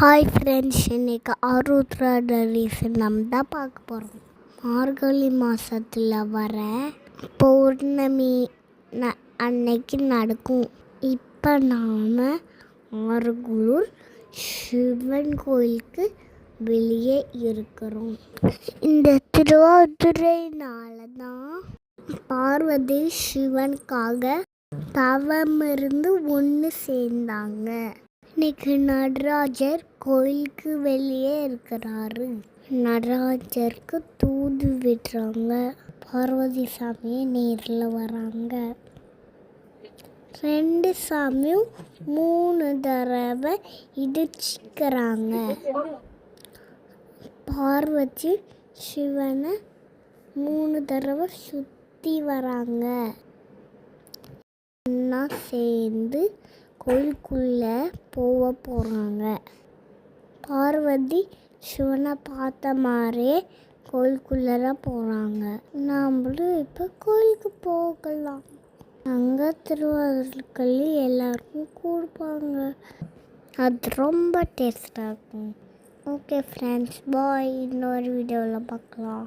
Hi friends இன்னைக்கு Arudra reason நம்ம தான் பார்க்க போகிறோம் மார்கழி மாதத்தில் வர பௌர்ணமி ந அன்னைக்கு நடக்கும். இப்போ நாம் ஆறுகுளூர் சிவன் கோயிலுக்கு வெளியே இருக்கிறோம். இந்த திருவாதிரைனால தான் பார்வதி சிவனுக்காக தவமிருந்து ஒன்று சேர்ந்தாங்க. இன்னைக்கு நடராஜர் கோயிலுக்கு வெளியே இருக்கிறாரு. நடராஜருக்கு தூது விடுறாங்க. பார்வதி சாமியை நேரில் வராங்க. ரெண்டு சாமியும் மூணு தடவை இடிச்சிக்கிறாங்க. பார்வதி சிவனை மூணு தடவை சுற்றி வராங்க. ஒன்றா சேர்ந்து கோயிலுக்குள்ளே போக போகிறாங்க பார்வதி சிவனை பார்த்த மாதிரியே கோயிலுக்குள்ளே போகிறாங்க. நாமளும் இப்போ கோயிலுக்கு போகலாம். அங்கே திருவாதிரக்களி எல்லாருக்கும் கொடுப்பாங்க. அது ரொம்ப டேஸ்டாக இருக்கும். ஓகே ஃப்ரெண்ட்ஸ் பாய் இன்னொரு வீடியோவில் பார்க்கலாம்.